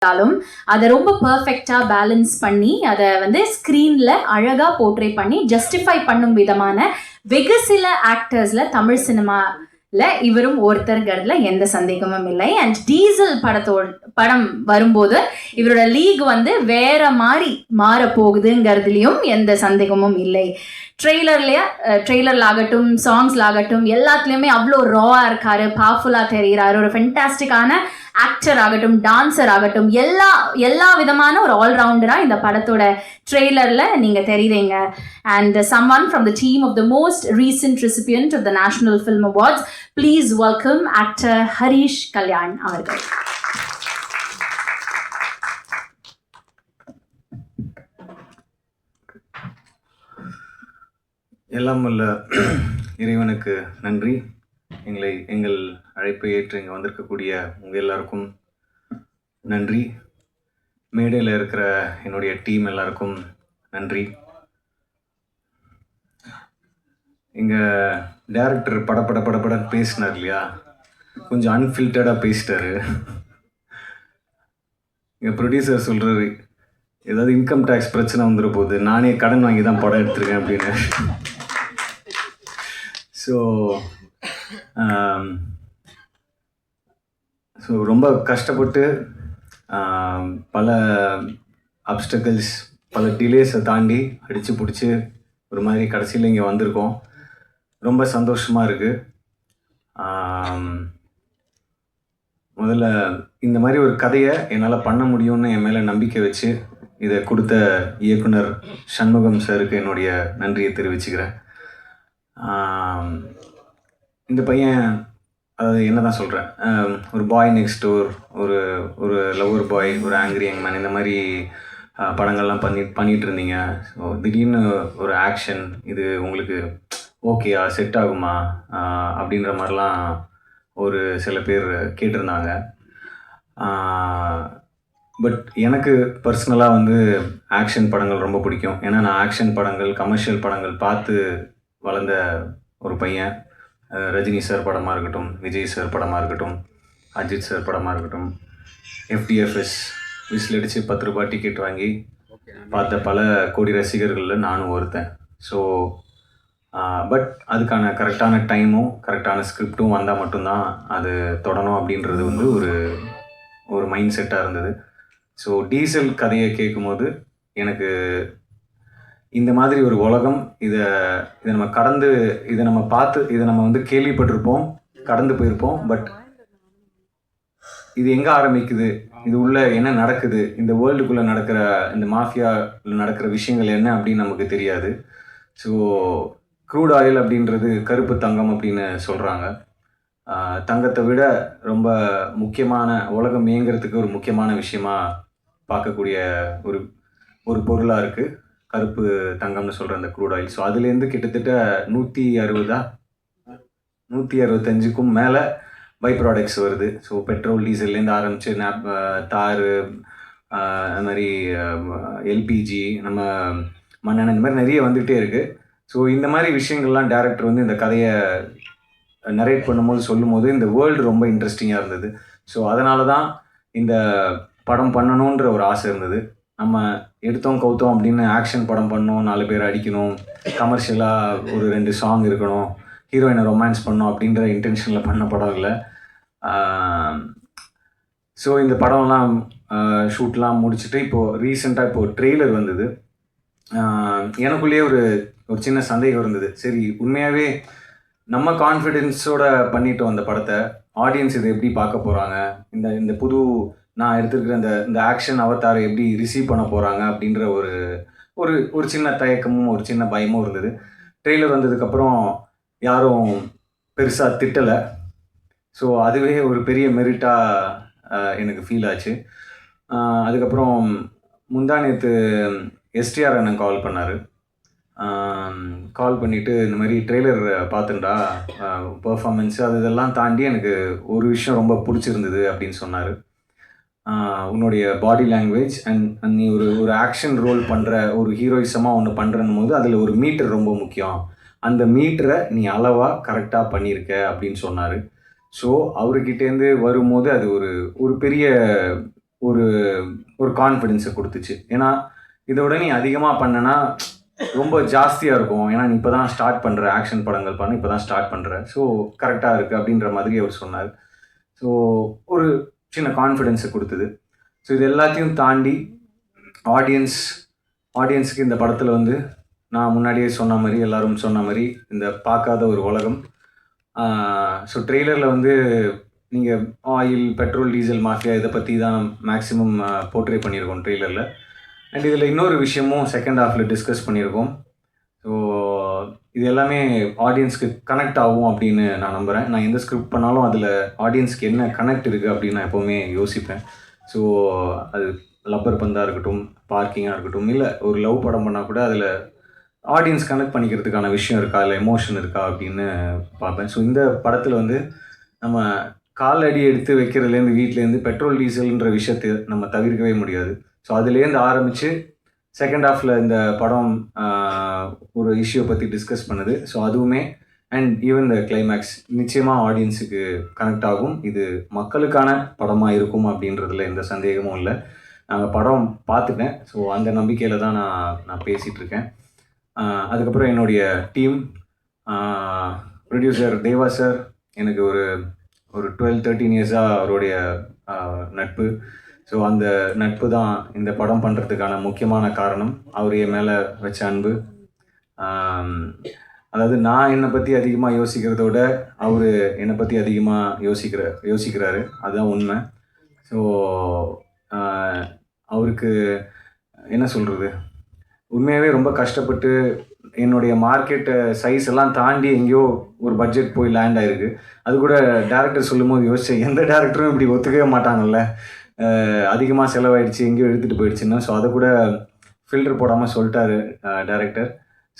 இருந்தாலும் அதை ரொம்ப பர்ஃபெக்டாக பேலன்ஸ் பண்ணி அதை வந்து ஸ்க்ரீனில் அழகாக போர்ட்ரே பண்ணி ஜஸ்டிஃபை பண்ணும் விதமான வெகு சில ஆக்டர்ஸில் தமிழ் சினிமாவில் இவரும் ஒருத்தருங்கிறதுல எந்த சந்தேகமும் இல்லை. அண்ட் டீசல் படத்தோட படம் வரும்போது இவரோட லீக் வந்து வேற மாதிரி மாற போகுதுங்கிறதுலையும் எந்த சந்தேகமும் இல்லை. ட்ரெய்லர்லேயே ட்ரெய்லரில் ஆகட்டும் சாங்ஸில் ஆகட்டும் எல்லாத்துலேயுமே அவ்வளோ ராவாக இருக்காரு பவர்ஃபுல்லாக தெரிகிறாரு ஒரு ஃபென்டாஸ்டிக்கான ஆக்டர் ஆகட்டும் டான்சர் ஆகட்டும் எல்லா எல்லா விதமான ஒரு ஆல்ரவுண்டராக இந்த படத்தோட ட்ரெய்லரில் நீங்கள் தெரியுறீங்க. And some one from the team of the most recent recipient of the national film awards please welcome actor Harish Kalyan அவர்கள். எல்லாம் வல்ல இறைவனுக்கு நன்றி. எங்களை எங்கள் அழைப்பை ஏற்று இங்கே வந்திருக்கக்கூடிய உங்கள் எல்லாருக்கும் நன்றி. மேடையில் இருக்கிற என்னுடைய டீம் எல்லாருக்கும் நன்றி. எங்கள் டேரக்டர் பட பட பட படன்னு பேசினார் இல்லையா? கொஞ்சம் அன்ஃபில்டர்டாக பேசிட்டாரு. இங்கே ப்ரொடியூசர் சொல்கிறாரு ஏதாவது இன்கம் டேக்ஸ் பிரச்சனை வந்துட போகுது நானே கடன் வாங்கி தான் படம் எடுத்திருக்கேன் அப்படின்னு. ஸோ ஸோ ரொம்ப கஷ்டப்பட்டு பல அப்டக்கல்ஸ் பல டிலேஸை தாண்டி அடித்து பிடிச்சி ஒரு மாதிரி கடைசியில் இங்கே வந்திருக்கோம். ரொம்ப சந்தோஷமாக இருக்குது முதல்ல இந்த மாதிரி ஒரு கதையை என்னால் பண்ண முடியும்னு என் மேலே நம்பிக்கை வச்சு இதை கொடுத்த இயக்குனர் சண்முகம் சாருக்கு என்னுடைய நன்றியை தெரிவிச்சுக்கிறேன். இந்த பையன் அதாவது என்ன தான் சொல்கிறேன் ஒரு பாய் நெக்ஸ்ட் டோர் ஒரு ஒரு லவ்வர் பாய் ஒரு ஆங்கிரி யங் மேன் இந்த மாதிரி படங்கள்லாம் பண்ணி பண்ணிகிட்டு இருந்தீங்க ஸோ திடீர்னு ஒரு ஆக்ஷன் இது உங்களுக்கு ஓகேயா செட் ஆகுமா அப்படின்ற மாதிரிலாம் ஒரு சில பேர் கேட்டிருந்தாங்க. பட் எனக்கு பர்சனலாக வந்து ஆக்ஷன் படங்கள் ரொம்ப பிடிக்கும். ஏன்னா நான் ஆக்ஷன் படங்கள் கமர்ஷியல் படங்கள் பார்த்து வளர்ந்த ஒரு பையன். ரஜினி சார் படமாக இருக்கட்டும் விஜய் சார் படமாக இருக்கட்டும் அஜித் சார் படமாக இருக்கட்டும் எஃப்டிஎஃப்எஸ் விசில் அடித்து பத்து ரூபாய் டிக்கெட் வாங்கி பார்த்த பல கோடி ரசிகர்களில் நானும் ஒருத்தன். ஸோ பட் அதுக்கான கரெக்டான டைமும் கரெக்டான ஸ்கிரிப்டும் வந்தால் மட்டும்தான் அது தொடணும் அப்படின்றது வந்து ஒரு ஒரு மைண்ட் செட்டாக இருந்தது. ஸோ டீசல் கதையை கேட்கும்போது எனக்கு இந்த மாதிரி ஒரு உலகம் இதை இதை நம்ம கடந்து இதை நம்ம பார்த்து இதை நம்ம வந்து கேள்விப்பட்டிருப்போம் கடந்து போயிருப்போம் பட் இது எங்கே ஆரம்பிக்குது? இது உள்ள என்ன நடக்குது? இந்த வேர்ல்டுக்குள்ளே நடக்கிற இந்த மாஃபியாவில் நடக்கிற விஷயங்கள் என்ன அப்படின்னு நமக்கு தெரியாது. ஸோ க்ரூட் ஆயில் அப்படின்றது கருப்பு தங்கம் அப்படின்னு சொல்கிறாங்க தங்கத்தை விட ரொம்ப முக்கியமான உலகம் இயங்குறதுக்கு ஒரு முக்கியமான விஷயமா பார்க்கக்கூடிய ஒரு ஒரு பொருளாக இருக்குது கருப்பு தங்கம்னு சொல்கிற அந்த க்ரூட் ஆயில் ஸோ அதுலேருந்து கிட்டத்தட்ட நூற்றி அறுபதா? நூற்றி அறுபத்தஞ்சுக்கும் மேலே பை ப்ராடக்ட்ஸ் வருது ஸோ பெட்ரோல் டீசல்லேருந்து ஆரம்பித்து நேப் தார் அது மாதிரி எல்பிஜி நம்ம மண்ணெண்ணெய் இந்த மாதிரி நிறைய வந்துகிட்டே இருக்குது ஸோ இந்த மாதிரி விஷயங்கள்லாம் டேரக்டர் வந்து இந்த கதையை நரேட் பண்ணும்போது சொல்லும்போது இந்த வேர்ல்டு ரொம்ப இன்ட்ரெஸ்டிங்காக இருந்தது. ஸோ அதனால தான் இந்த படம் பண்ணணுன்ற ஒரு ஆசை இருந்தது. நம்ம எடுத்தோம் கவுத்தோம் அப்படின்னு ஆக்ஷன் படம் பண்ணணும் நாலு பேர் அடிக்கணும் கமர்ஷியலாக ஒரு ரெண்டு சாங் இருக்கணும் ஹீரோயினை ரொமான்ஸ் பண்ணணும் அப்படின்ற இன்டென்ஷனில் பண்ண படம் இல்லை. ஸோ இந்த படம்லாம் ஷூட்லாம் முடிச்சுட்டு இப்போது ரீசெண்டாக இப்போது ட்ரெய்லர் வந்தது. எனக்குள்ளேயே ஒரு ஒரு சின்ன சந்தேகம் இருந்தது. சரி உண்மையாகவே நம்ம கான்ஃபிடென்ஸோட பண்ணிட்டோம் அந்த படத்தை. ஆடியன்ஸ் இதை எப்படி பார்க்க போகிறாங்க இந்த இந்த புது நான் எடுத்திருக்கிற இந்த இந்த ஆக்ஷன் அவதாரை எப்படி ரிசீவ் பண்ண போகிறாங்க அப்படின்ற ஒரு ஒரு ஒரு சின்ன தயக்கமும் ஒரு சின்ன பயமும் இருந்தது. ட்ரெய்லர் வந்ததுக்கப்புறம் யாரும் பெருசாக திட்டலை. ஸோ அதுவே ஒரு பெரிய மெரிட்டாக எனக்கு ஃபீல் ஆச்சு. அதுக்கப்புறம் முந்தா நேற்று எஸ்டிஆர் அண்ணன் கால் பண்ணார். கால் பண்ணிவிட்டு இந்த மாதிரி ட்ரெய்லர் பார்த்துண்டா பர்ஃபாமன்ஸ் அது இதெல்லாம் தாண்டி எனக்கு ஒரு விஷயம் ரொம்ப பிடிச்சிருந்தது அப்படின்னு சொன்னார். உன்னுடைய பாடி லாங்குவேஜ் அண்ட் அண்ட் நீ ஒரு ஒரு ஆக்ஷன் ரோல் பண்ணுற ஒரு ஹீரோயிசமாக ஒன்று பண்ணுறன்னும் போது அதில் ஒரு மீட்டர் ரொம்ப முக்கியம். அந்த மீட்டரை நீ அளவாக கரெக்டாக பண்ணியிருக்க அப்படின்னு சொன்னார். ஸோ அவர்கிட்டேருந்து வரும்போது அது ஒரு ஒரு பெரிய ஒரு ஒரு கான்ஃபிடென்ஸை கொடுத்துச்சு. ஏன்னா இதோட நீ அதிகமாக பண்ணனா ரொம்ப ஜாஸ்தியாக இருக்கும். ஏன்னா நீ இப்போ தான் ஸ்டார்ட் பண்ணுற ஆக்ஷன் படங்கள் பண்ண இப்போ தான் ஸ்டார்ட் பண்ணுற ஸோ கரெக்டாக இருக்குது அப்படின்ற மாதிரி அவர் சொன்னார். ஸோ ஒரு சின்ன கான்ஃபிடென்ஸை கொடுத்தது. ஸோ இது எல்லாத்தையும் தாண்டி ஆடியன்ஸ் ஆடியன்ஸுக்கு இந்த படத்தில் வந்து நான் முன்னாடியே சொன்ன மாதிரி எல்லோரும் சொன்ன மாதிரி இந்த பார்க்காத ஒரு உலகம். ஸோ ட்ரெய்லரில் வந்து நீங்கள் ஆயில் பெட்ரோல் டீசல் மாஃபியா இதை பற்றி தான் மேக்ஸிமம் போர்ட்ரே பண்ணியிருக்கோம் ட்ரெய்லரில் அண்ட் இதில் இன்னொரு விஷயமும் செகண்ட் ஹாஃபில் டிஸ்கஸ் பண்ணியிருக்கோம். ஸோ இது எல்லாமே ஆடியன்ஸ்க்கு கனெக்ட் ஆகும் அப்படின்னு நான் நம்புகிறேன் நான் எந்த ஸ்கிரிப்ட் பண்ணாலும் அதில் ஆடியன்ஸ்க்கு என்ன கனெக்ட் இருக்குது அப்படின்னு நான் எப்போவுமே யோசிப்பேன். ஸோ அது லப்பர் பந்தாக இருக்கட்டும் பார்க்கிங்காக இருக்கட்டும் இல்லை ஒரு லவ் படம் பண்ணால் கூட அதில் ஆடியன்ஸ் கனெக்ட் பண்ணிக்கிறதுக்கான விஷயம் இருக்கா இல்லை எமோஷன் இருக்கா அப்படின்னு பார்ப்பேன். ஸோ இந்த படத்தில் வந்து நம்ம கால் அடி எடுத்து வைக்கிறதுலேருந்து வீட்டிலேருந்து பெட்ரோல் டீசல்ன்ற விஷயத்தை நம்ம தவிர்க்கவே முடியாது. ஸோ அதுலேருந்து ஆரம்பித்து செகண்ட் ஹாஃபில் இந்த படம் ஒரு இஷ்யூ பற்றி டிஸ்கஸ் பண்ணுது. ஸோ அதுவுமே அண்ட் ஈவன் த கிளைமேக்ஸ் நிச்சயமாக ஆடியன்ஸுக்கு கனெக்ட் ஆகும். இது மக்களுக்கான படமாக இருக்கும் அப்படின்றதுல எந்த சந்தேகமும் இல்லை. நாங்கள் படம் பார்த்துட்டேன். ஸோ அந்த நம்பிக்கையில் தான் நான் நான் பேசிகிட்ருக்கேன் அதுக்கப்புறம் என்னுடைய டீம் ப்ரொடியூசர் தேவா சார் எனக்கு ஒரு ஒரு டுவெல் தேர்ட்டீன் இயர்ஸாக அவருடைய நட்பு. ஸோ அந்த நட்பு தான் இந்த படம் பண்ணுறதுக்கான முக்கியமான காரணம். அவர் என் மேலே வச்ச அன்பு. அதாவது நான் என்னை பற்றி அதிகமாக யோசிக்கிறத விட அவர் என்னை பற்றி அதிகமாக யோசிக்கிற யோசிக்கிறாரு. அதுதான் உண்மை. ஸோ அவருக்கு என்ன சொல்கிறது உண்மையாகவே ரொம்ப கஷ்டப்பட்டு என்னுடைய மார்க்கெட் சைஸ் எல்லாம் தாண்டி எங்கேயோ ஒரு பட்ஜெட் போய் லேண்ட் ஆயிருக்கு. அது கூட டேரக்டர் சொல்லும்போது யோசிச்சேன் எந்த டேரக்டரும் இப்படி ஒத்துக்கவே மாட்டாங்கல்ல? அதிகமாக செலவாயிடுச்சு எங்கேயோ எடுத்துகிட்டு போயிடுச்சுன்னா. ஸோ அதை கூட ஃபில்டர் போடாமல் சொல்லிட்டாரு டேரக்டர்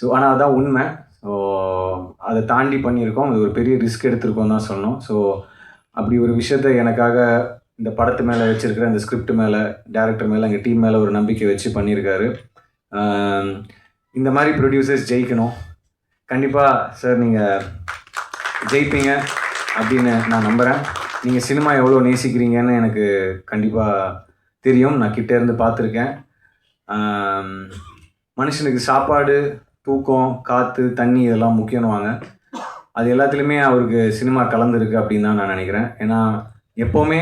ஸோ ஆனால் அதுதான் உண்மை. ஸோ அதை தாண்டி பண்ணியிருக்கோம். இது ஒரு பெரிய ரிஸ்க் எடுத்திருக்கோம் தான் சொன்னோம் ஸோ அப்படி ஒரு விஷயத்த எனக்காக இந்த படத்து மேலே வச்சுருக்கிற இந்த ஸ்கிரிப்ட் மேலே டேரக்டர் மேலே எங்கள் டீம் மேலே ஒரு நம்பிக்கை வச்சு பண்ணியிருக்காரு. இந்த மாதிரி ப்ரொடியூசர்ஸ் ஜெயிக்கணும். கண்டிப்பாக சார் நீங்கள் ஜெயிப்பீங்க அப்படின்னு நான் நம்புகிறேன் நீங்கள் சினிமா எவ்வளோ நேசிக்கிறீங்கன்னு எனக்கு கண்டிப்பாக தெரியும். நான் கிட்டே இருந்து பார்த்துருக்கேன் மனுஷனுக்கு சாப்பாடு தூக்கம் காற்று தண்ணி இதெல்லாம் முக்கியம்னுவாங்க. அது எல்லாத்துலேயுமே அவருக்கு சினிமா கலந்துருக்கு அப்படின்னு தான் நான் நினைக்கிறேன். ஏன்னா எப்போவுமே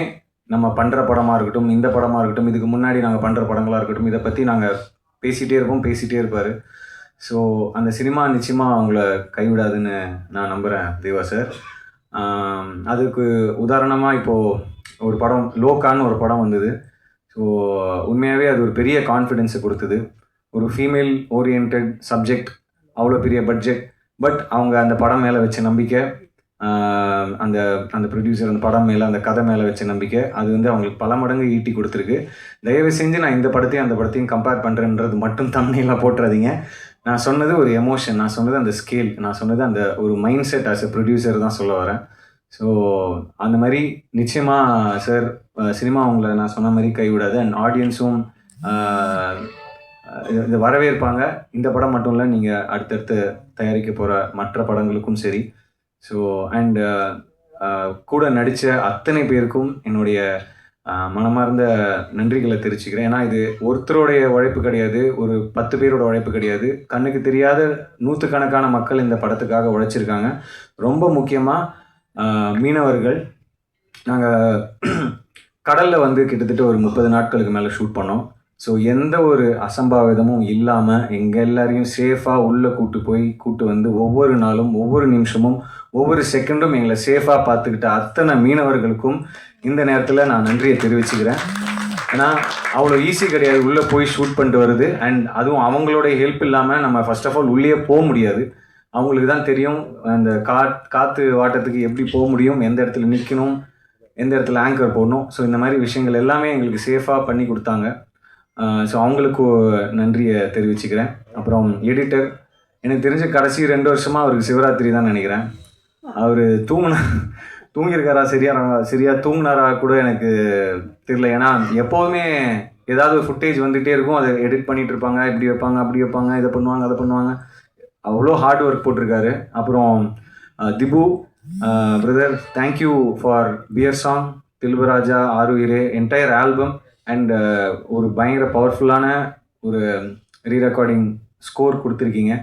நம்ம பண்ணுற படமாக இருக்கட்டும் இந்த படமாக இருக்கட்டும் இதுக்கு முன்னாடி நாங்கள் பண்ணுற படங்களாக இருக்கட்டும் இதை பற்றி நாங்கள் பேசிகிட்டே இருப்போம் பேசிகிட்டே இருப்பார். ஸோ அந்த சினிமா நிச்சயமாக அவங்கள கைவிடாதுன்னு நான் நம்புகிறேன் தேவா சார். அதுக்கு உதாரணமாக இப்போது ஒரு படம் லோக்கான்னு ஒரு படம் வந்தது. ஸோ உண்மையாகவே அது ஒரு பெரிய கான்ஃபிடென்ஸை கொடுத்தது. ஒரு ஃபீமேல் ஓரியன்ட் சப்ஜெக்ட் அவ்வளோ பெரிய பட்ஜெட் பட் அவங்க அந்த படம் மேலே வச்ச நம்பிக்கை அந்த அந்த ப்ரொடியூசர் அந்த படம் மேலே அந்த கதை மேலே வச்ச நம்பிக்கை அது வந்து அவங்களுக்கு பல மடங்கு ஈட்டி கொடுத்துருக்கு. தயவு செஞ்சு நான் இந்த படத்தையும் அந்த படத்தையும் கம்பேர் பண்ணுறேன்றது மட்டும் தம்னையெல்லாம் போட்டுறாதீங்க. நான் சொன்னது ஒரு எமோஷன் நான் சொன்னது அந்த ஸ்கேல் நான் சொன்னது அந்த ஒரு mind set as a producer தான் சொல்ல வரேன். ஸோ அந்த மாதிரி நிச்சயமாக சார் சினிமா அவங்கள நான் சொன்ன மாதிரி கைவிடாது. அண்ட் ஆடியன்ஸும் இதை வரவேற்பாங்க. இந்த படம் மட்டும் இல்லை நீங்கள் அடுத்தடுத்து தயாரிக்க போகிற மற்ற படங்களுக்கும் சரி. ஸோ அண்ட் கூட நடித்த அத்தனை பேருக்கும் என்னுடைய மனமார்ந்த நன்றிகளை தெரிவிச்சுக்கிறேன். ஏன்னா இது ஒருத்தருடைய உழைப்பு கிடையாது. ஒரு பத்து பேரோட உழைப்பு கிடையாது. கண்ணுக்கு தெரியாத நூற்றுக்கணக்கான மக்கள் இந்த படத்துக்காக உழைச்சிருக்காங்க. ரொம்ப முக்கியமாக மீனவர்கள். நாங்கள் கடலில் வந்து கிட்டத்தட்ட ஒரு முப்பது நாட்களுக்கு மேலே ஷூட் பண்ணோம். ஸோ எந்த ஒரு அசம்பாவிதமும் இல்லாமல் எங்கள் எல்லாரையும் சேஃபாக உள்ளே கூட்டு போய் கூட்டு வந்து ஒவ்வொரு நாளும் ஒவ்வொரு நிமிஷமும் ஒவ்வொரு செகண்டும் எங்களை சேஃபாக பார்த்துக்கிட்ட அத்தனை மீனவர்களுக்கும் இந்த நேரத்தில் நான் நன்றியை தெரிவிச்சுக்கிறேன். ஏன்னா அவ்வளோ ஈஸி கிடையாது. உள்ளே போய் ஷூட் பண்ணிட்டு வருது. அண்ட் அதுவும் அவங்களோட ஹெல்ப் இல்லாமல் நம்ம ஃபர்ஸ்ட் ஆஃப் ஆல் உள்ளே போக முடியாது. அவங்களுக்கு தான் தெரியும் அந்த கா காற்று வாட்டத்துக்கு எப்படி போக முடியும் எந்த இடத்துல நிற்கணும் எந்த இடத்துல ஆங்கர் போடணும். ஸோ இந்த மாதிரி விஷயங்கள் எல்லாமே எங்களுக்கு சேஃபாக பண்ணி கொடுத்தாங்க. ஸோ அவங்களுக்கு நன்றியை தெரிவிச்சுக்கிறேன். அப்புறம் எடிட்டர் எனக்கு தெரிஞ்ச கடைசி ரெண்டு வருஷமாக அவருக்கு சிவராத்திரி தான் நினைக்கிறேன். அவர் தூங்கின தூங்கியிருக்காரா சரியா சரியா தூங்கினாரா கூட எனக்கு தெரியல. ஏன்னா எப்போதுமே ஏதாவது ஒரு ஃபுட்டேஜ் வந்துகிட்டே இருக்கும். அதை எடிட் பண்ணிட்டு இருப்பாங்க. இப்படி வைப்பாங்க அப்படி வைப்பாங்க இதை பண்ணுவாங்க அதை பண்ணுவாங்க. அவ்வளோ ஹார்ட் ஒர்க் போட்டிருக்காரு. அப்புறம் Dhibu brother thank you for pier song தில்பராஜா ஆருயிரே என்டையர் ஆல்பம் அண்ட் uh, ஒரு பயங்கர பவர்ஃபுல்லான ஒரு ரீ ரெக்கார்டிங் ஸ்கோர் கொடுத்துருக்கீங்க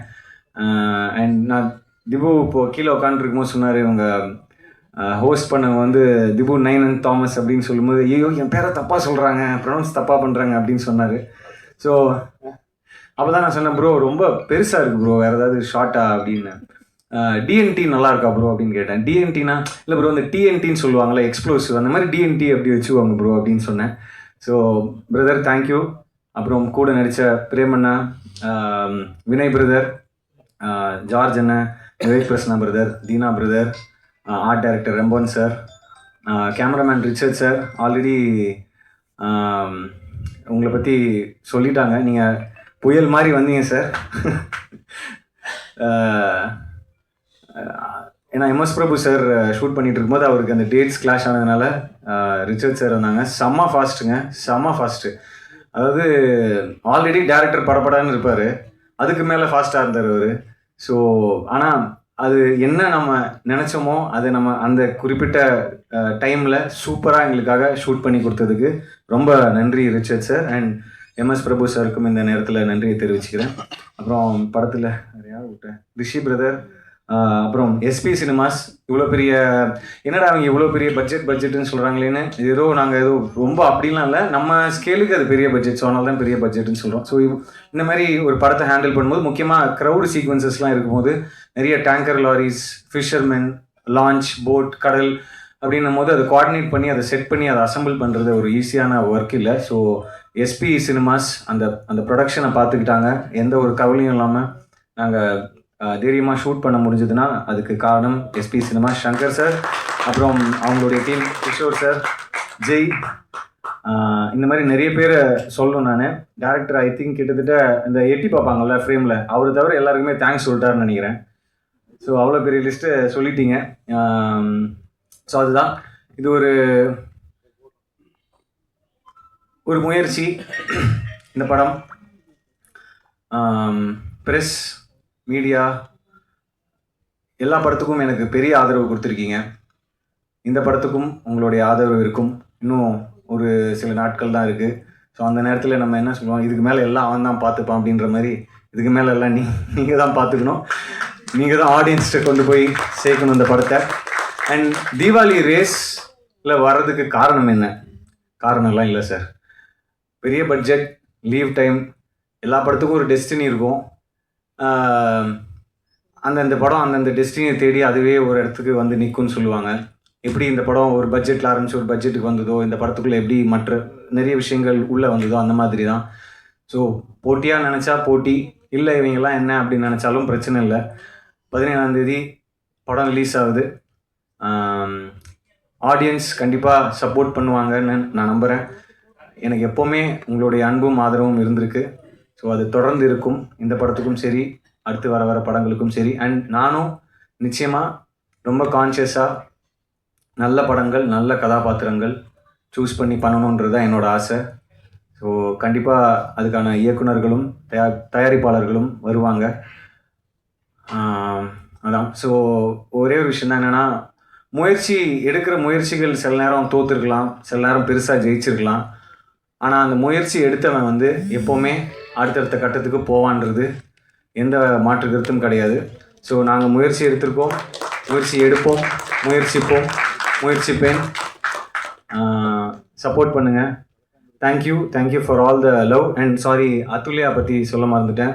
அண்ட் uh, நான் திபு இப்போது கீழே உட்காந்துருக்கும்போது சொன்னார் இவங்க uh, ஹோஸ்ட் பண்ணவங்க வந்து திபு நைன் அண்ட் தாமஸ் அப்படின்னு சொல்லும்போது ஐயோ என் பேரை தப்பாக சொல்கிறாங்க ப்ரொனவுன்ஸ் தப்பாக பண்ணுறாங்க அப்படின்னு சொன்னார். ஸோ அப்போ தான் நான் சொன்னேன் ப்ரோ ரொம்ப பெருசாக இருக்குது ப்ரோ வேறு ஏதாவது ஷார்ட்டா அப்படின்னு. டிஎன்டி நல்லா இருக்கா ப்ரோ அப்படின்னு கேட்டேன். டிஎன்டினா இல்லை ப்ரோ இந்த டிஎன்டின்னு சொல்லுவாங்களே எக்ஸ்ப்ளோசிவ் அந்த மாதிரி டிஎன்டி அப்படி வச்சுவாங்க ப்ரோ அப்படின்னு சொன்னேன். ஸோ பிரதர் தேங்க்யூ அப்புறம் கூட நடித்த பிரேமண்ணா வினய் பிரதர் ஜார்ஜ் அண்ணன் Vivek Prasanna brother Dheena brother art director ரெம்போன் sir cameraman Richard sir already உங்களை பற்றி சொல்லிட்டாங்க. நீங்கள் புயல் மாதிரி வந்தீங்க சார் ஏன்னா எம்எஸ் பிரபு சார் ஷூட் பண்ணிட்டு இருக்கும்போது அவருக்கு அந்த டேட்ஸ் கிளாஷ் ஆனதுனால ரிச்சர்ட் சார் வந்தாங்க செம்ம ஃபாஸ்ட்டுங்க செம்ம ஃபாஸ்ட்டு அதாவது ஆல்ரெடி டேரக்டர் படப்படான்னு இருப்பார். அதுக்கு மேலே ஃபாஸ்ட்டாக இருந்தார் அவர். ஸோ ஆனால் அது என்ன நம்ம நினச்சோமோ அது நம்ம அந்த குறிப்பிட்ட டைமில் சூப்பராக எங்களுக்காக ஷூட் பண்ணி கொடுத்ததுக்கு ரொம்ப நன்றி Richard sir. And MS Prabhu சாருக்கும் இந்த நேரத்தில் நன்றியை தெரிவிச்சுக்கிறேன். அப்புறம் படத்தில் வேறு யார் விட்டேன் ரிஷி பிரதர் அப்புறம் எஸ்பி சினிமாஸ் இவ்வளோ பெரிய என்னடா அவங்க இவ்வளோ பெரிய பட்ஜெட் பட்ஜெட்னு சொல்கிறாங்களேன்னு ஏதோ நாங்கள் ஏதோ ரொம்ப அப்படிலாம் இல்லை. நம்ம ஸ்கேலுக்கு அது பெரிய பட்ஜெட் ஸோ அதனால தான் பெரிய பட்ஜெட்னு சொல்கிறோம் ஸோ இந்த மாதிரி ஒரு படத்தை ஹேண்டில் பண்ணும்போது முக்கியமாக க்ரௌடு சீக்வன்சஸ்லாம் இருக்கும்போது நிறைய tanker lorries fishermen launch boat கடல் அப்படின்னும் போது அதை கோஆர்டினேட் பண்ணி அதை செட் பண்ணி அதை அசம்பிள் பண்ணுறது ஒரு ஈஸியான ஒர்க் இல்லை. ஸோ எஸ்பி சினிமாஸ் அந்த அந்த ப்ரொடக்ஷனை பார்த்துக்கிட்டாங்க. எந்த ஒரு கவலையும் இல்லாமல் நாங்கள் தைரியமாக ஷூட் பண்ண முடிஞ்சதுன்னா அதுக்கு காரணம் எஸ்பி சினிமா சங்கர் சார் அப்புறம் அவங்களுடைய டீம் கிஷோர் சார் ஜெய். இந்த மாதிரி நிறைய பேரை சொல்லணும் நான். டேரக்டர் ஐ திங்க் கிட்டத்தட்ட இந்த எட்டி பார்ப்பாங்கல்ல ஃப்ரேமில் அவர் தவிர எல்லாருக்குமே தேங்க்ஸ் சொல்லிட்டாருன்னு நினைக்கிறேன். ஸோ அவ்வளோ பெரிய லிஸ்ட்டு சொல்லிட்டீங்க. ஸோ அதுதான். இது ஒரு ஒரு முயற்சி. இந்த படம். ப்ரெஸ் மீடியா எல்லா படத்துக்கும் எனக்கு பெரிய ஆதரவு கொடுத்துருக்கீங்க. இந்த படத்துக்கும் உங்களுடைய ஆதரவு இருக்கும். இன்னும் ஒரு சில நாட்கள் தான் இருக்குது ஸோ அந்த நேரத்தில் நம்ம என்ன சொல்லுவோம் இதுக்கு மேலே எல்லாம் அவன் தான் பார்த்துப்பான் அப்படின்ற மாதிரி இதுக்கு மேலே எல்லாம் நீ நீங்கள் தான் பார்த்துக்கணும். நீங்கள் தான் ஆடியன்ஸ்கிட்ட கொண்டு போய் சேர்க்கணும் இந்த படத்தை. அண்ட் தீபாவளி ரேஸில் வர்றதுக்கு காரணம் என்ன? காரணம்லாம் இல்லை சார் பெரிய பட்ஜெட் லீவ் டைம் எல்லா படத்துக்கும் ஒரு டெஸ்டினி இருக்கும். அந்தந்த படம் அந்தந்த டெஸ்டினியை தேடி அதுவே ஒரு இடத்துக்கு வந்து நிற்கும்னு சொல்லுவாங்க. எப்படி இந்த படம் ஒரு பட்ஜெட்டில் ஆரம்பிச்சு ஒரு பட்ஜெட்டுக்கு வந்ததோ இந்த படத்துக்குள்ளே எப்படி மற்ற நிறைய விஷயங்கள் உள்ளே வந்ததோ அந்த மாதிரி தான் ஸோ போட்டியாக நினச்சா போட்டி இல்லை இவங்கெல்லாம் என்ன அப்படின்னு நினச்சாலும் பிரச்சனை இல்லை. பதினேழாந்தேதி படம் ரிலீஸ் ஆகுது. ஆடியன்ஸ் கண்டிப்பாக சப்போர்ட் பண்ணுவாங்கன்னு நான் நம்புகிறேன் எனக்கு எப்போவுமே உங்களுடைய அன்பும் ஆதரவும் இருந்திருக்கு. ஸோ அது தொடர்ந்து இருக்கும் இந்த படத்துக்கும் சரி அடுத்து வர வர படங்களுக்கும் சரி. அண்ட் நானும் நிச்சயமாக ரொம்ப கான்ஷியஸாக நல்ல படங்கள் நல்ல கதாபாத்திரங்கள் சூஸ் பண்ணி பண்ணணுன்றது தான் என்னோடய ஆசை. ஸோ கண்டிப்பாக அதுக்கான இயக்குனர்களும் தயா தயாரிப்பாளர்களும் வருவாங்க. அதான். ஸோ ஒரே ஒரு விஷயம் தான் என்னென்னா முயற்சி எடுக்கிற முயற்சிகள் சில நேரம் தோற்றுருக்கலாம் சில நேரம் பெருசாக ஜெயிச்சிருக்கலாம். ஆனால் அந்த முயற்சி எடுத்தவன் வந்து எப்போவுமே அடுத்தடுத்த கட்டத்துக்கு போவான்றது எந்த மாற்று கருத்தும் கிடையாது. ஸோ நாங்கள் முயற்சி எடுத்திருக்கோம். முயற்சி எடுப்போம். முயற்சிப்போம். முயற்சிப்பேன். சப்போர்ட் பண்ணுங்கள் thank you thank you for all the love and sorry Athulya பற்றி சொல்ல மறந்துட்டேன்.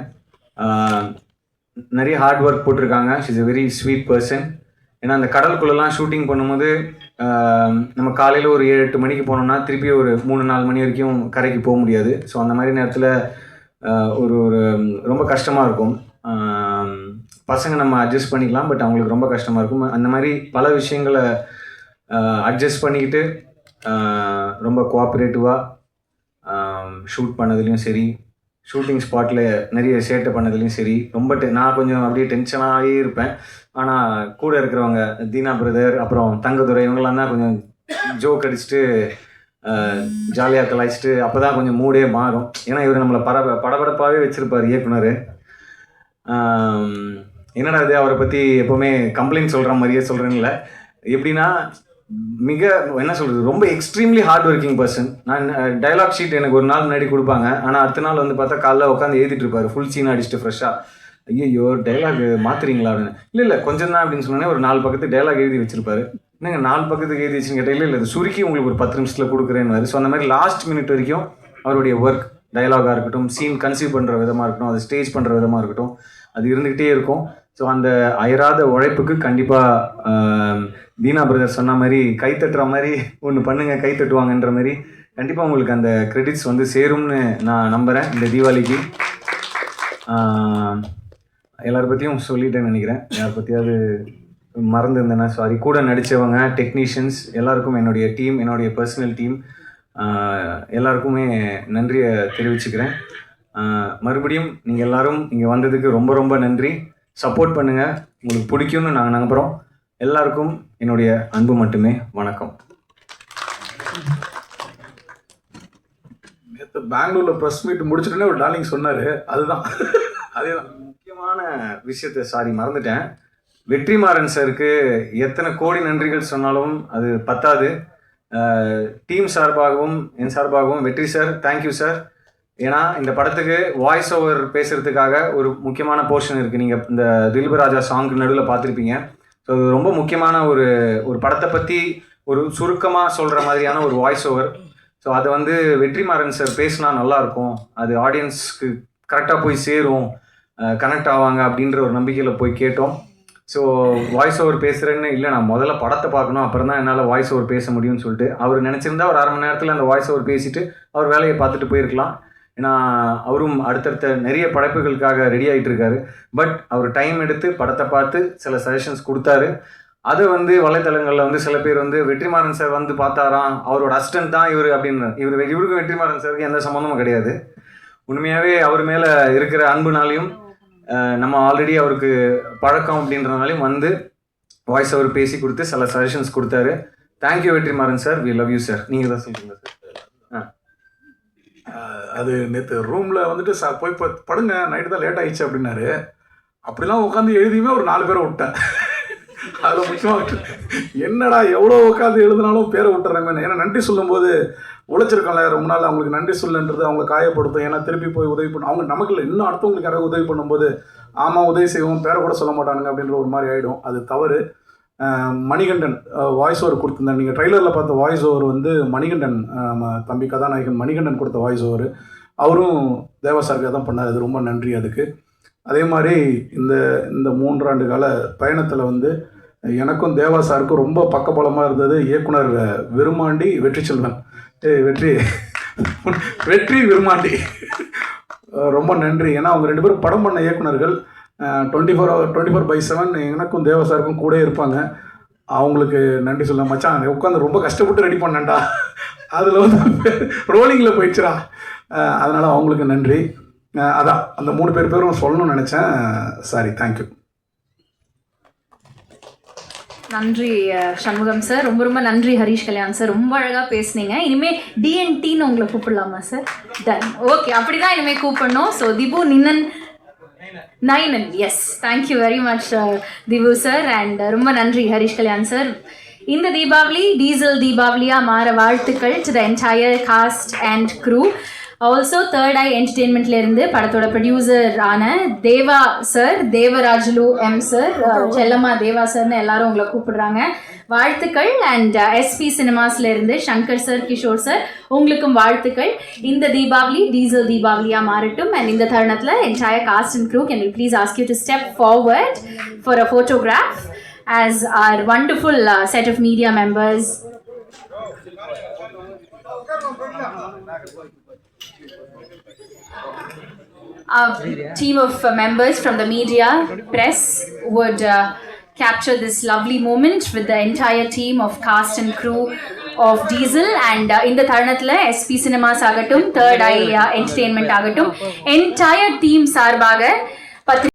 நிறைய ஹார்ட் ஒர்க் போட்டிருக்காங்க. She's a very sweet person ஏன்னா அந்த கடலுக்குள்ளெல்லாம் ஷூட்டிங் பண்ணும்போது நம்ம காலையில் ஒரு ஏழு எட்டு மணிக்கு போனோம்னா திருப்பி ஒரு மூணு நாலு மணி வரைக்கும் கரைக்கு போக முடியாது. ஸோ அந்த மாதிரி நேரத்தில் ஒரு ஒரு ரொம்ப கஷ்டமாக இருக்கும். பசங்க நம்ம அட்ஜஸ்ட் பண்ணிக்கலாம் பட் அவங்களுக்கு ரொம்ப கஷ்டமாக இருக்கும். அந்த மாதிரி பல விஷயங்களை அட்ஜஸ்ட் பண்ணிக்கிட்டு ரொம்ப கோஆப்ரேட்டிவாக ஷூட் பண்ணதுலேயும் சரி ஷூட்டிங் ஸ்பாட்டில் நிறைய சேட்டை பண்ணதுலேயும் சரி ரொம்ப டெ நான் கொஞ்சம் அப்படியே டென்ஷனாகவே இருப்பேன். ஆனால் கூட இருக்கிறவங்க தீனா பிரதர் அப்புறம் தங்கதுரை இவங்களாம் தான் கொஞ்சம் ஜோக் அடிச்சுட்டு ஜாலியாக கலாய்ச்சிட்டு அப்போ தான் கொஞ்சம் மூடே மாறும். ஏன்னா இவர் நம்மளை பரப படபடப்பாகவே வச்சுருப்பார் இயக்குனர். என்னடா இது அவரை பற்றி எப்போவுமே கம்ப்ளைண்ட் சொல்கிற மாதிரியே சொல்கிறேன்ல எப்படின்னா மிக என்ன சொல்கிறது ரொம்ப எக்ஸ்ட்ரீம்லி ஹார்ட் ஒர்க்கிங் பர்சன் நான் டைலாக் ஷீட் எனக்கு ஒரு நாள் முன்னாடி கொடுப்பாங்க. ஆனால் அடுத்த நாள் வந்து பார்த்தா காலைல உட்காந்து எழுதிட்டு இருப்பார். ஃபுல் சீன் அடிச்சுட்டு ஃப்ரெஷ்ஷாக ஐயோ டைலாக் மாத்துறீங்களா அப்படின்னு. இல்லை இல்லை கொஞ்சம் தான் அப்படின்னு சொன்னோன்னே ஒரு நாலு பக்கத்து டைலாக் எழுதி வச்சிருப்பாரு. என்னங்க நாலு பக்கத்துக்கு எழுதிச்சுன்னு இல்லை இல்லை இது சுருக்கி உங்களுக்கு ஒரு பத்து நிமிஷத்தில் கொடுக்குறேன்னு ஸோ அந்த மாதிரி லாஸ்ட் மினிட் வரைக்கும் அவருடைய ஒர்க் டயலாகாக இருக்கட்டும் சீன் கன்சீவ் பண்ணுற விதமாக இருக்கட்டும் அது ஸ்டேஜ் பண்ணுற விதமாக இருக்கட்டும் அது இருந்துக்கிட்டே இருக்கும். ஸோ அந்த அயராத உழைப்புக்கு கண்டிப்பாக தீனா பிரதர் சொன்ன மாதிரி கை தட்டுற மாதிரி ஒன்று பண்ணுங்க கை தட்டுவாங்கன்ற மாதிரி கண்டிப்பாக உங்களுக்கு அந்த கிரெடிட்ஸ் வந்து சேரும்னு நான் நம்புகிறேன் இந்த தீபாவளிக்கு. ஆஹ், பற்றியும் சொல்லிட்டேன்னு நினைக்கிறேன். யாரை பற்றியாவது மறந்துருந்தேன்னா சாரி கூட நடித்தவங்க டெக்னீஷியன்ஸ் எல்லாருக்கும் என்னுடைய டீம் என்னுடைய பர்சனல் டீம் எல்லாருக்குமே நன்றியை தெரிவிச்சுக்கிறேன். மறுபடியும் நீங்கள் எல்லோரும் இங்கே வந்ததுக்கு ரொம்ப ரொம்ப நன்றி. சப்போர்ட் பண்ணுங்கள் உங்களுக்கு பிடிக்கும்னு நாங்கள் நம்புகிறோம் எல்லாருக்கும் என்னுடைய அன்பு மட்டுமே. வணக்கம். நேற்று பெங்களூரில் ப்ரெஸ் மீட் முடிச்சிட்டோன்னே ஒரு டார்லிங் சொன்னார். அதுதான். அதேதான். முக்கியமான விஷயத்தை சாரி மறந்துட்டேன். வெற்றிமாறன் சருக்கு எத்தனை கோடி நன்றிகள் சொன்னாலும் அது பத்தாது. டீம் சார்பாகவும் என் சார்பாகவும் வெற்றி சார் தேங்க்யூ சார். ஏன்னா இந்த படத்துக்கு வாய்ஸ் ஓவர் பேசுகிறதுக்காக ஒரு முக்கியமான போர்ஷன் இருக்குது நீங்கள் இந்த தில்பராஜா சாங் நடுவில் பார்த்துருப்பீங்க. ஸோ அது ரொம்ப முக்கியமான ஒரு ஒரு படத்தை பற்றி ஒரு சுருக்கமாக சொல்கிற மாதிரியான ஒரு வாய்ஸ் ஓவர் ஸோ அதை வந்து வெற்றிமாறன் சார் பேசினா நல்லாயிருக்கும். அது ஆடியன்ஸ்க்கு கரெக்டாக போய் சேரும். கனெக்ட் ஆவாங்க அப்படின்ற ஒரு நம்பிக்கையில் போய் கேட்டோம். ஸோ வாய்ஸ் ஓவர் பேசுகிறேன்னு இல்லை நான் முதல்ல படத்தை பார்க்கணும் அப்புறம் தான் என்னால் வாய்ஸ் ஓவர் பேச முடியும்னு சொல்லிட்டு அவர் நினச்சிருந்தா ஒரு அரை மணி நேரத்தில் அந்த வாய்ஸ் ஓவர் பேசிட்டு அவர் வேலையை பார்த்துட்டு போயிருக்கலாம். ஏன்னா அவரும் அடுத்தடுத்த நிறைய படைப்புகளுக்காக ரெடி ஆகிட்டு இருக்காரு. பட் அவர் டைம் எடுத்து படத்தை பார்த்து சில சஜஷன்ஸ் கொடுத்தாரு. அதை வந்து வலைத்தளங்களில் வந்து சில பேர் வந்து வெற்றிமாறன் சார் வந்து பார்த்தாராம். அவரோட அசிஸ்டன்ட் தான் இவர் அப்படின்னு. இவர் இவருக்கும் வெற்றிமாறன் சாருக்கு எந்த சம்மந்தமும் கிடையாது. உண்மையாகவே அவர் மேலே இருக்கிற அன்புனாலையும் நம்ம ஆல்ரெடி அவருக்கு பழக்கம் அப்படின்றனாலையும் வந்து வாய்ஸ் அவர் பேசி கொடுத்து சில சஜஷன்ஸ் கொடுத்தாரு. Thank you Vetrimaaran sir we love you sir நீங்கள் தான் சொல்லுங்கள் சார் அது நேற்று ரூமில் வந்துட்டு சார் போய் படுங்க. நைட்டு தான் லேட் ஆயிடுச்சு அப்படின்னாரு. அப்படிலாம் உட்காந்து எழுதியுமே ஒரு நாலு பேரை விட்டேன். அதில் முக்கியமாக என்னடா எவ்வளோ உட்காந்து எழுதினாலும் பேரை விட்டுறேன் ஏன்னா நன்றி சொல்லும்போது உழைச்சிருக்கோம்ல ரொம்ப நாள் அவங்களுக்கு நன்றி சொல்லுன்றது அவங்க காயப்படுத்தும். ஏன்னா திருப்பி போய் உதவி பண்ணும் அவங்க நமக்கு இல்லை இன்னும் அடுத்தவங்களுக்கு யாராவது உதவி பண்ணும்போது ஆமாம் உதவி செய்வோம் பேரை கூட சொல்ல மாட்டானுங்க அப்படின்ற ஒரு மாதிரி ஆகிடும் அது தவறு. மணிகண்டன் வாய்ஸ் ஓவர் கொடுத்துருந்தாங்க நீங்கள் ட்ரைலரில் பார்த்த வாய்ஸ் ஓவர் வந்து மணிகண்டன் நம்ம தம்பி கதாநாயகன் மணிகண்டன் கொடுத்த வாய்ஸ் ஓவர் அவரும் தேவா சாருக்கு தான் பண்ணார். அது ரொம்ப நன்றி அதுக்கு. அதே மாதிரி இந்த இந்த மூன்றாண்டு கால பயணத்தில் வந்து எனக்கும் தேவா சாருக்கும் ரொம்ப பக்கபலமாக இருந்தது. இயக்குனர் விருமாண்டி வெற்றி செல்வன் வெற்றி வெற்றி விருமாண்டி ரொம்ப நன்றி. ஏன்னா அவங்க ரெண்டு பேரும் படம் பண்ண இயக்குனர்கள் twenty four hour twenty four by seven எனக்கும் தேவா சாருக்கும் கூட இருப்பாங்க. அவங்களுக்கு நன்றி சொல்ல மச்சான் உட்காந்து ரொம்ப கஷ்டப்பட்டு ரெடி பண்ணேன்டா. அதில் வந்து ரோலிங்கில் போயிடுச்சுரா அதனால் அவங்களுக்கு நன்றி. அதான் அந்த மூணு பேர் பேரும் சொல்லணும்னு நினச்சேன். சாரி தேங்க்யூ நன்றி சண்முகம் சார். ரொம்ப ரொம்ப நன்றி ஹரிஷ் கல்யாண் சார். ரொம்ப அழகாக பேசுனீங்க. இனிமே டிஎன்டின்னு உங்களை கூப்பிடலாமா சார்? டன் ஓகே அப்படி தான் இனிமேல் கூப்பிடணும். So Dhibu Ninan Ninan. Yes thank you very much Dhibu sir. And ரொம்ப நன்றி ஹரிஷ் கல்யாண் சார். இந்த தீபாவளி டீசல் தீபாவளியாக மாற வாழ்த்துக்கள் to the entire cast and crew also third eye என்டர்டெயின்மெண்ட்லேருந்து படத்தோட ப்ரொடியூசர் ஆன Deva sir Devarajulu M sir Chellamma Deva சார்னு எல்லாரும் உங்களை கூப்பிடுறாங்க. வாழ்த்துக்கள் அண்ட் எஸ்பி சினிமாஸ்லேருந்து சங்கர் சார் கிஷோர் சார் உங்களுக்கும் வாழ்த்துக்கள். இந்த தீபாவளி டீசல் தீபாவளியாக மாறட்டும் அண்ட் இந்த தருணத்தில் entire cast and crew can please ask you to step forward for a photograph as our wonderful uh, set of media members a team of uh, members from the media press would uh, capture this lovely moment with the entire team of cast and crew of Diesel and uh, இந்த தருணத்தில் SP Cinemas ஆகட்டும் third eye entertainment ஆகட்டும் என்டையர் team சார்பாக பத்திரிகை